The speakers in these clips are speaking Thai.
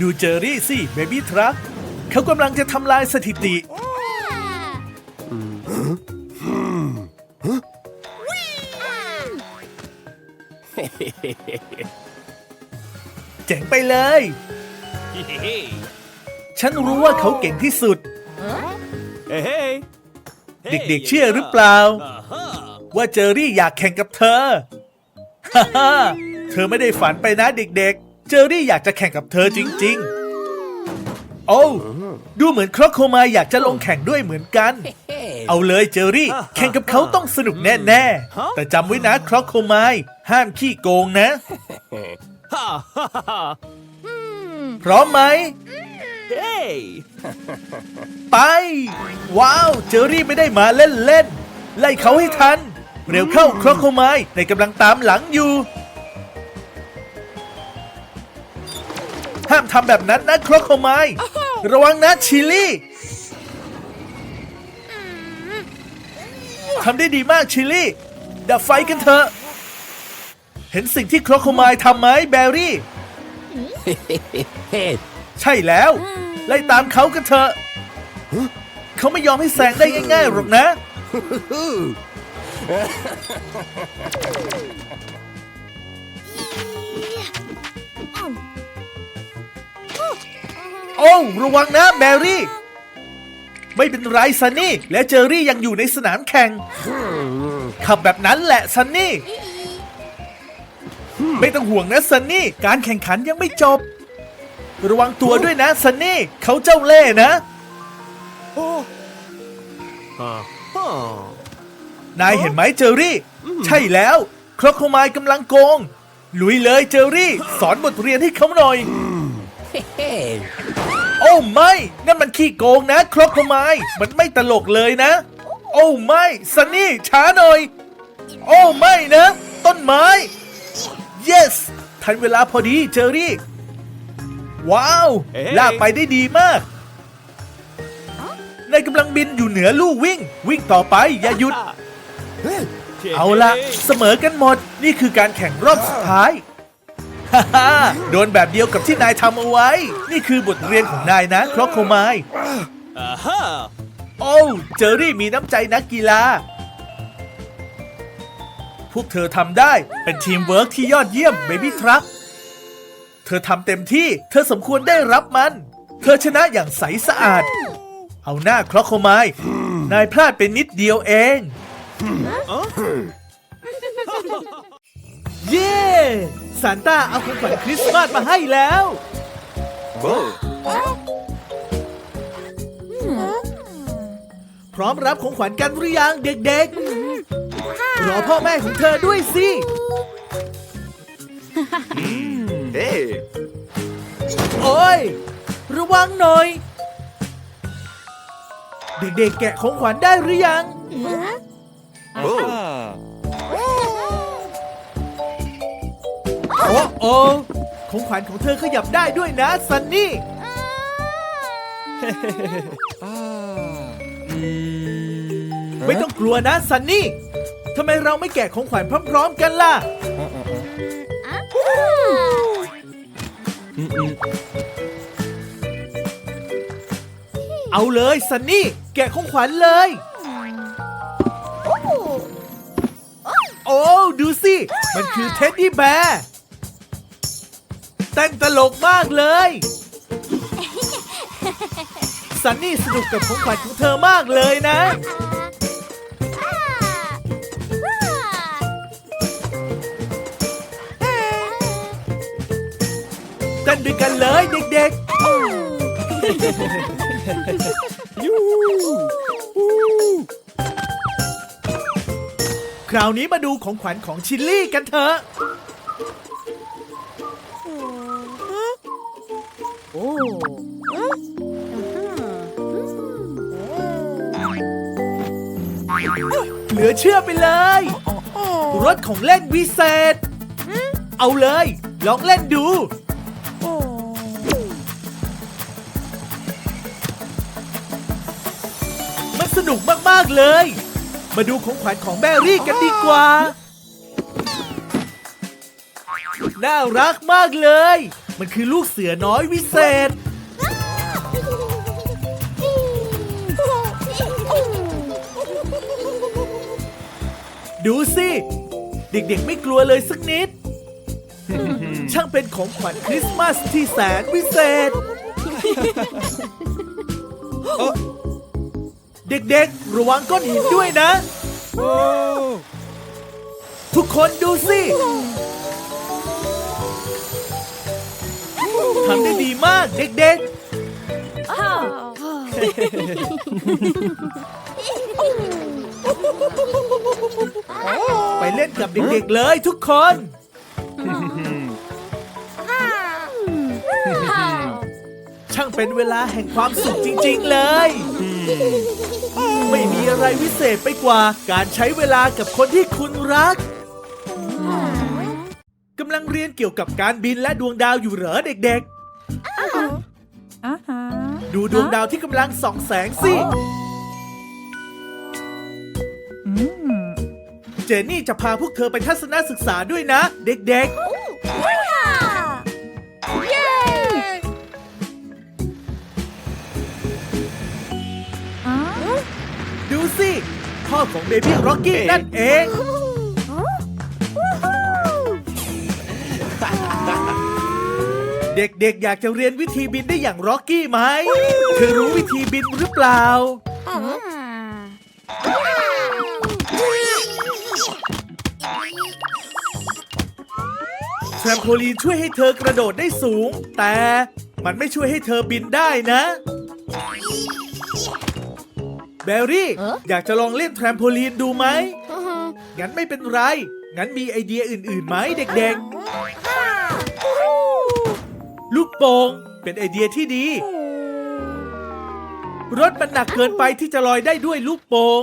ดูเจอรี่สิเบบี้ทรัคเขากำลังจะทำลายสถิติ เจ๋งไปเลย ฉันรู้ว่าเขาเก่งที่สุด Hey, hey. เด็กๆเชื่อหรือเปล่า Uh-huh. ว่าเจอรี่อยากแข่งกับเธอ ฮ่าฮ่าเธอไม่ได้ฝันไปนะเด็กๆ เจอรี่อยากจะแข่งกับเธอจริง ๆ โอ้วดูเหมือนครอกโคมายอยากจะลงแข่งด้วยเหมือนกัน เอาเลยเจอรี่ แข่งกับเขาต้องสนุกแน่ ๆ แต่จำไว้นะครอกโคมายห้ามขี้โกงนะ Ha, ha, ha, ha. พร้อมไหม Hey. ไป ว้าว เจอรี่ไม่ได้มาเล่นเล่นๆ ไล่เขาให้ทัน เร็วเข้าครอกโคไมายในกำลังตามหลังอยู่ ห้ามทำแบบนั้นนะครอกโคไมายระวังนะชิลลี่ทำได้ดีมากชิลลี่ดับไฟกันเถอะ เห็นสิ่งที่ครอกโคไมายทำไหมแบรี่ Hey. ใช่แล้ว ไล่ตามเขากันเถอะ เขาไม่ยอมให้แซงได้ง่ายๆหรอกนะ โอ้วระวังนะแบรี่ ไม่เป็นไรซันนี่ และเจอรี่ยังอยู่ในสนามแข่ง ขับแบบนั้นแหละซันนี่ ไม่ต้องห่วงนะซันนี่ การแข่งขันยังไม่จบ ระวังตัวด้วยนะซันนี่ เขาเจ้าเล่ห์นะ Oh. Uh, huh. นายเห็นไหมเจอรี่ ใช่แล้ว ครอกโคไมายกำลังโกง ลุยเลยเจอรี่ สอนบทเรียนให้เขาหน่อย Hey. โอ้ไม่นั่นมันขี้โกงนะครอกโคไมายมันไม่ตลกเลยนะ โอ้ไม่ซันนี่ช้าหน่อย โอ้ไม่นะ ต้นไม้ yes ทันเวลาพอดีเจอรี่ ว้าวเอ๊ะลากไปได้ดีมากนายกำลังบินอยู่เหนือลู่วิ่ง วิ่งต่อไปอย่าหยุด เอาละเสมอกันหมด นี่คือการแข่งรอบสุดท้าย ฮ่าฮ่าโดนแบบเดียวกับที่นายทำเอาไว้ นี่คือบทเรียนของนายนะครอกโคไมาย Uh-huh. โอ้วเจอรี่มีน้ำใจนักกีฬา พวกเธอทำได้เป็นทีมเวิร์กที่ยอดเยี่ยมเบบี้ทรัคเธอทำเต็มที่เธอสมควรได้รับมัน เธอชนะอย่างใสสะอาด เอาหน้าครอกโคไมายนายพลาดไปนิดเดียวเอง เย้ ซานต้าเอาของขวัญคริสต์มาสมาให้แล้ว Whoa. พร้อมรับของขวัญกันหรือยังเด็กๆ รอพ่อแม่ของเธอด้วยสิ Hey. โอ้ย ระวังหน่อย เด็กๆ แกะของขวัญได้หรือยัง Whoa. โอ้โอของขวัญของเธอขยับได้ด้วยนะซันนี่ไม่ต้องกลัวนะซันนี่ทำไมเราไม่แกะของขวัญพร้อมๆกันล่ะ เอาเลยซันนี่ แกะของขวัญเลย โอ้ ดูสิ มันคือเท็ดดี้แบร์ เต้นตลกมากเลย ซันนี่สนุกกับของขวัญของเธอมากเลยนะ เต้นด้วยกันเลยเด็กๆคราวนี้มาดูของขวัญของชิลลี่กันเถอะ เหลือเชื่อไปเลย รถของเล่นวิเศษ เอาเลย ลองเล่นดูมันสนุกมาก ๆ เลย มาดูของขวัญของแบรี่กันดีกว่า น่ารักมากเลย มันคือลูกเสือน้อยวิเศษ ดูสิ เด็กๆไม่กลัวเลยสักนิด ช่างเป็นของขวัญคริสต์มาสที่แสนวิเศษ เด็กๆ ระวังก้อนหินด้วยนะ ทุกคนดูสิทำได้ดีมากเด็กๆ ไปเล่นกับเด็กๆเลยทุกคน ช่างเป็นเวลาแห่งความสุขจริงๆเลย ไม่มีอะไรวิเศษไปกว่าการใช้เวลากับคนที่คุณรักกำลังเรียนเกี่ยวกับการบินและดวงดาวอยู่เหรอเด็กๆ ดูดวงดาวที่กำลังส่องแสงสิ อืม เจนนี่จะพาพวกเธอไปทัศนศึกษาด้วยนะ เด็กอ๋อๆดูสิพ่อของเบบี้ร็อกกี้นั่นเอง เด็กๆ อยากจะเรียนวิธีบินได้อย่างร็อกกี้ไหม เธอรู้วิธีบินหรือเปล่าแรมโพลีนช่วยให้เธอกระโดดได้สูง แต่มันไม่ช่วยให้เธอบินได้นะ แบรี่ อยากจะลองเล่นแทรมโพลีนดูไหม งั้นไม่เป็นไร งั้นมีไอเดียอื่นๆไหมเด็กๆ ลูกโป่งเป็นไอเดียที่ดี รถมันหนักเกินไปที่จะลอยได้ด้วยลูกโป่ง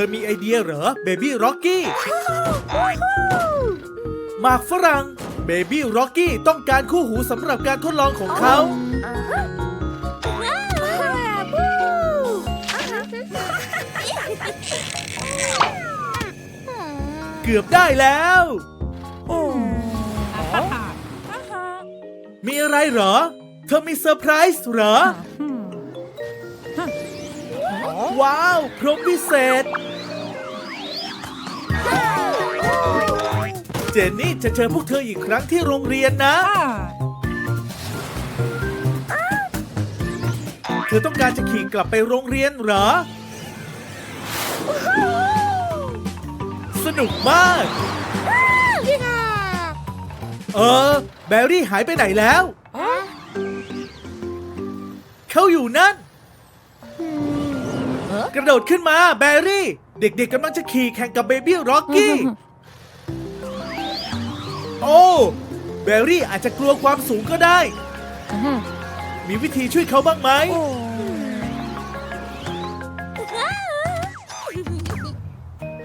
ธอมีไอเดียเหรอเบบี้ร็อกกี้หมากฝรั่งเบบี้ร็อกกี้ต้องการคู่หูสำหรับการทดลองของเขา เกือบได้แล้วอ่าฮะอ่าฮะมีอะไรเหรอ เธอมีเซอร์ไพรส์เหรออืม ว้าวพรหมพิเศษ เจนนี่จะเจอพวกเธออีกครั้งที่โรงเรียนนะอ่าเธอต้องการจะขี่กลับไปโรงเรียนเหรอ สนุกมาก เออ แบรี่หายไปไหนแล้ว เขาอยู่นั่น กระโดดขึ้นมาแบรี่ เด็กๆกำลังจะขี่แข่งกับเบบี้ร็อกกี้ โอ้แบรี่อาจจะกลัวความสูงก็ได้ มีวิธีช่วยเขาบ้างไหม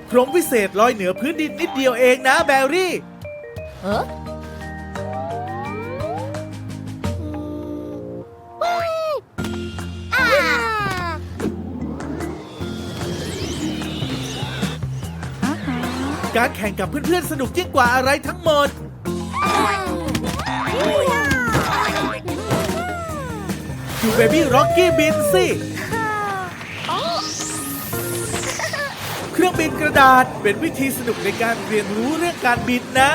พรหมวิเศษลอยเหนือพื้นดินนิดเดียวเองนะแบรี่อ่ การแข่งกับเพื่อนๆสนุกยิ่งกว่าอะไรทั้งหมด ดูเบบี้ร็อกกี้บินสิ เครื่องบินกระดาษเป็นวิธีสนุกในการเรียนรู้เรื่องการบินนะ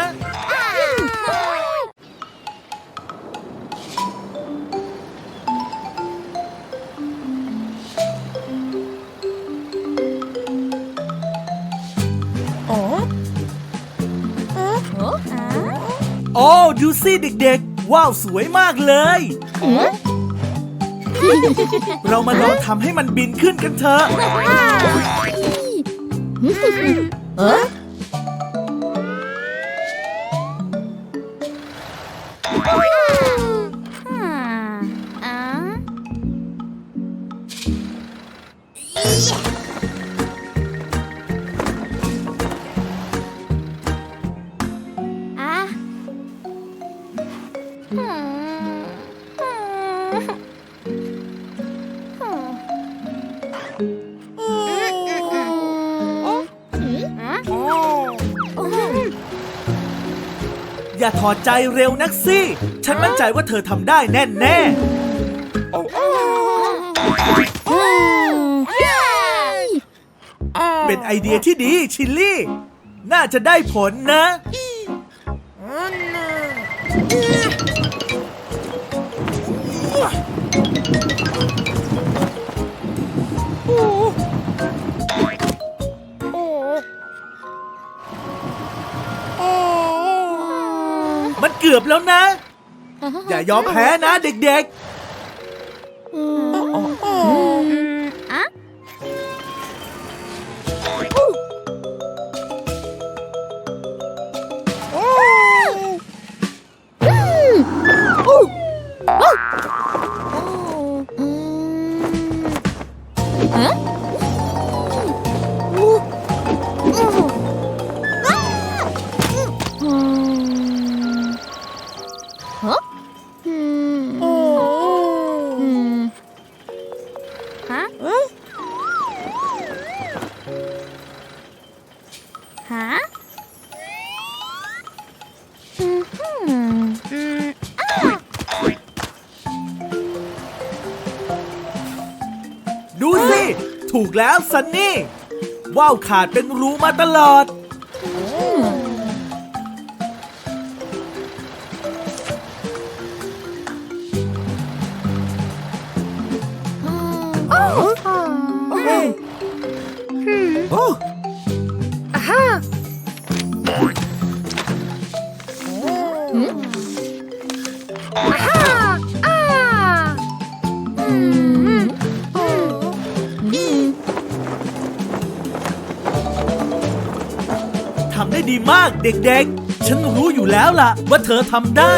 ดูสิเด็กๆ ว้าวสวยมากเลย เรามาลองทำให้มันบินขึ้นกันเถอะ Oh. อย่าถอดใจเร็วนักสิ ฉันมั่นใจว่าเธอทำได้แน่แน่ๆเป็นไอเดียที่ดีชิลลี่ น่าจะได้ผลนะมัน กือบแล้วนะ อย่ายอมแพ้นะเด็กๆ ดูสิ ถูกแล้วซันนี่ ว่าวขาดเป็นรูมาตลอด โอ้โอ้โอ้ มากเด็กๆ ฉันรู้อยู่แล้วล่ะ ว่าเธอทำได้